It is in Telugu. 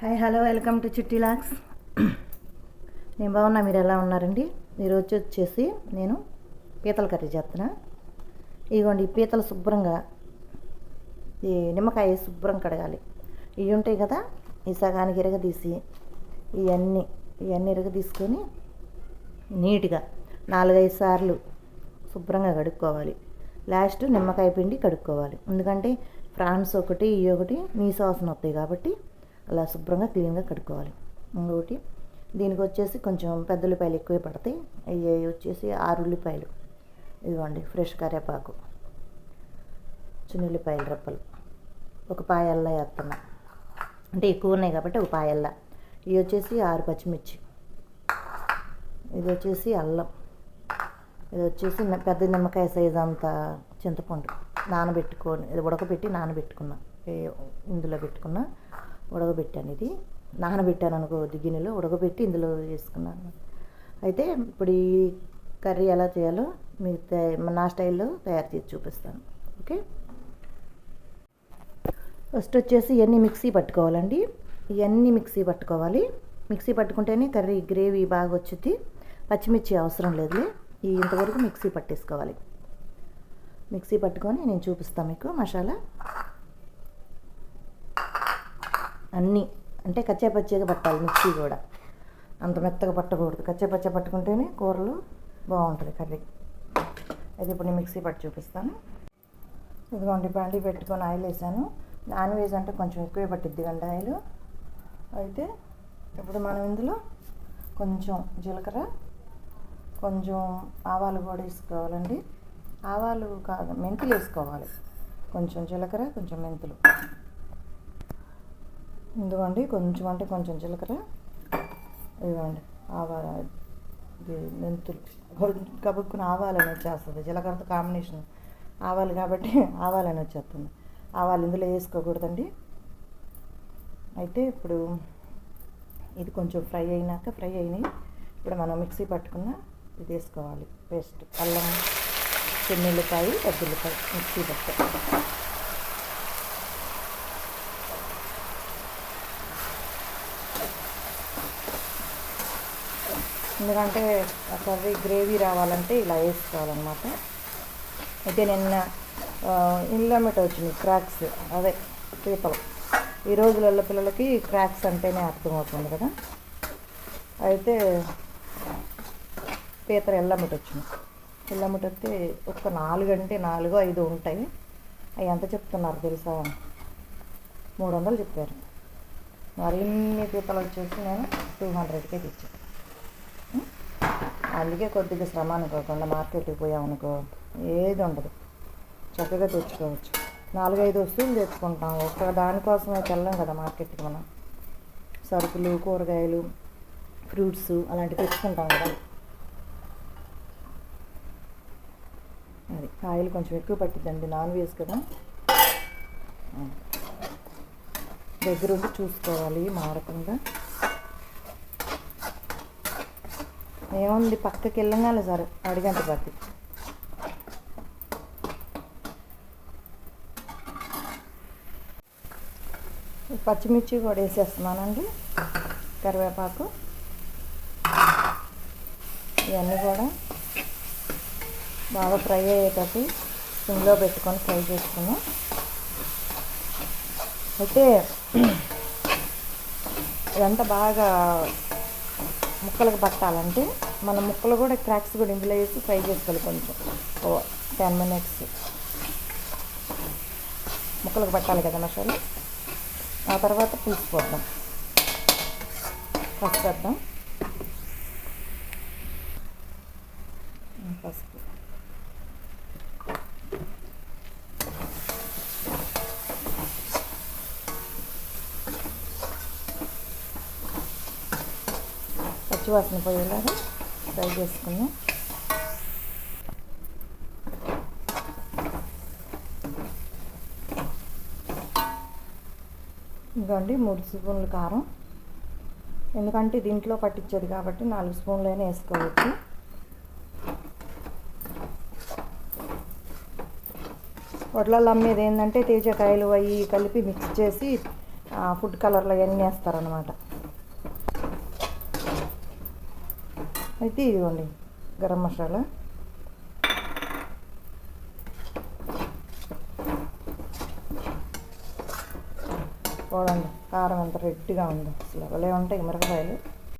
హాయ్ హలో వెల్కమ్ టు చిట్టి లాక్స్ నేను బాగున్నా మీరు ఎలా ఉన్నారండి? ఈరోజు వచ్చేసి నేను పీతల కర్రీ చేస్తున్నా. ఇదిగోండి ఈ పీతలు శుభ్రంగా ఈ నిమ్మకాయ శుభ్రం కడగాలి. ఇవి ఉంటాయి కదా ఈ సగానికి ఇరగదీసి ఇవన్నీ ఇవన్నీ ఇరగదీసుకొని నీట్గా నాలుగైదు సార్లు శుభ్రంగా కడుక్కోవాలి. లాస్ట్ నిమ్మకాయ పిండి కడుక్కోవాలి. ఎందుకంటే ఫ్రాన్స్ ఒకటి ఇవి ఒకటి నీ వాసన వస్తాయి కాబట్టి అలా శుభ్రంగా క్లీన్గా కడుక్కోవాలి. ఇంకొకటి దీనికి వచ్చేసి కొంచెం పెద్ద ఉల్లిపాయలు ఎక్కువే పడతాయి. అవి వచ్చేసి ఆరు ఉల్లిపాయలు ఇదిగోండి ఫ్రెష్ కరివేపాకు చిన్న ఉల్లిపాయలు రెప్పలు. ఒక పాయల్లా వేస్తున్నా. అంటే ఎక్కువ ఉన్నాయి కాబట్టి ఒక పాయల్లా. ఇవి వచ్చేసి ఆరు పచ్చిమిర్చి. ఇది వచ్చేసి అల్లం. ఇది వచ్చేసి పెద్ద నిమ్మకాయ సైజ్ అంత చింతపండు. నానబెట్టుకొని ఇది ఉడకబెట్టి నానబెట్టుకున్నా. ఇందులో పెట్టుకున్నా. ఉడకబెట్టాను ఇది. నానబెట్టాను అనుకో గిన్నెలో ఉడకబెట్టి ఇందులో వేసుకున్నాను. అయితే ఇప్పుడు ఈ కర్రీ ఎలా చేయాలో మీకు నా స్టైల్లో తయారు చేసి చూపిస్తాను. ఓకే? ఫస్ట్ వచ్చేసి ఇవన్నీ మిక్సీ పట్టుకోవాలండి. ఇవన్నీ మిక్సీ పట్టుకోవాలి. మిక్సీ పట్టుకుంటేనే కర్రీ గ్రేవీ బాగా వచ్చింది పచ్చిమిర్చి అవసరం లేదులే. ఈ ఇంతవరకు మిక్సీ పట్టేసుకోవాలి. మిక్సీ పట్టుకొని నేను చూపిస్తాను మీకు మసాలా. అన్నీ. అంటే కచ్చా పచ్చిగా పట్టాలి మిక్సీ కూడా. అంత మెత్తగా పట్టకూడదు. కచ్చా పచ్చ పట్టుకుంటేనే కూరలు బాగుంటుంది కర్రీ. అది ఇప్పుడు నేను మిక్సీ పట్టి చూపిస్తాను. ఇదిగోండి బండి పెట్టుకొని ఆయిల్ వేసాను. నాన్ వెజ్ అంటే కొంచెం ఎక్కువే పట్టిద్ది కండి ఆయిల్. అయితే ఇప్పుడు మనం ఇందులో కొంచెం జీలకర్ర కొంచెం ఆవాలు కూడా వేసుకోవాలండి. ఆవాలు కాదు మెంతులు వేసుకోవాలి. కొంచెం జీలకర్ర కొంచెం మెంతులు. ఇదిగోండి కొంచెం అంటే కొంచెం జీలకర్ర. ఇదిగోండి ఆవాల ఇది మెంతులు. కబుక్కుని ఆవాలని వచ్చేస్తుంది జీలకర్రతో కాంబినేషన్. ఆవాలు కాబట్టి ఆవాలని వచ్చేస్తుంది ఆవాలు ఇందులో వేసుకోకూడదండి. అయితే ఇప్పుడు ఇది కొంచెం ఫ్రై అయినాక ఫ్రై అయినాయి. ఇప్పుడు మనం మిక్సీ పట్టుకున్న ఇది వేసుకోవాలి. పేస్ట్. అల్లం చెన్నుల్లిపాయ పెద్దల్లిపాయ మిక్సీ పట్టు ఎందుకంటే కర్రీ గ్రేవీ రావాలంటే ఇలా వేసుకోవాలన్నమాట. అయితే నిన్న ఇల్లమిట వచ్చింది క్రాక్స్ అదే పీతలు. ఈ రోజులలో పిల్లలకి క్రాక్స్ అంటేనే అర్థమవుతుంది కదా. అయితే పీతలు ఎల్లమిట వచ్చింది. ఎల్లమిట వస్తే ఒక నాలుగు అంటే నాలుగు ఐదు ఉంటాయి. అవి ఎంత చెప్తున్నారు తెలుసా? మూడు వందలు చెప్పారు. మరి ఇన్ని పీతలు వచ్చేసి నేను టూ హండ్రెడ్కే తెచ్చాను. అందుకే కొద్దిగా శ్రమ అనుకోకుండా మార్కెట్కి పోయామనుకో ఏది ఉండదు. చక్కగా తెచ్చుకోవచ్చు. నాలుగైదు వస్తువులు తెచ్చుకుంటాం. ఒక దానికోసమే వెళ్ళాం కదా మార్కెట్కి మనం. సరుకులు కూరగాయలు ఫ్రూట్స్ అలాంటివి తెచ్చుకుంటాం కదా. అది ఆయిల్ కొంచెం ఎక్కువ పట్టిద్దండి. నాన్ వెజ్ కదా. దగ్గరుండి చూసుకోవాలి. మారకుండా ఏముంది పక్కకి వెళ్ళంగానే సార్. అడిగంట పత్తి. పచ్చిమిర్చి కూడా వేసేస్తున్నానండి. కరివేపాకు. ఇవన్నీ కూడా బాగా ఫ్రై అయ్యేటట్టు సిమ్లో పెట్టుకొని ఫ్రై చేసుకున్నాం అయితే ఇదంతా బాగా ముక్కలకు పట్టాలంటే మన ముక్కలు కూడా క్రాక్స్ కూడా ఇందులో వేసి ఫ్రై చేసుకోవాలి కొంచెం. ఓ టెన్ మినిట్స్. ముక్కలకు పట్టాలి కదా మసాలు? ఆ తర్వాత పులుసు పోద్దాం. పసుపు వేద్దాం. పసుపు. పచ్చివాసన పోయేలాగా ఫ్రై చేసుకున్నాం ఇదిగోండి మూడు స్పూన్లు కారం. ఎందుకంటే దీంట్లో పట్టించేది కాబట్టి నాలుగు స్పూన్లు అయినా వేసుకోవచ్చు వడ్లలో అమ్మేది ఏంటంటే తేజకాయలు అవి కలిపి మిక్స్ చేసి ఫుడ్ కలర్లు అవన్నీ వేస్తారనమాట అయితే ఇదిగోండి గరం మసాలా. చూడండి కారం ఎంత రెడ్గా ఉంది. అసలు భలే ఉంటాయి మిరపకాయలు.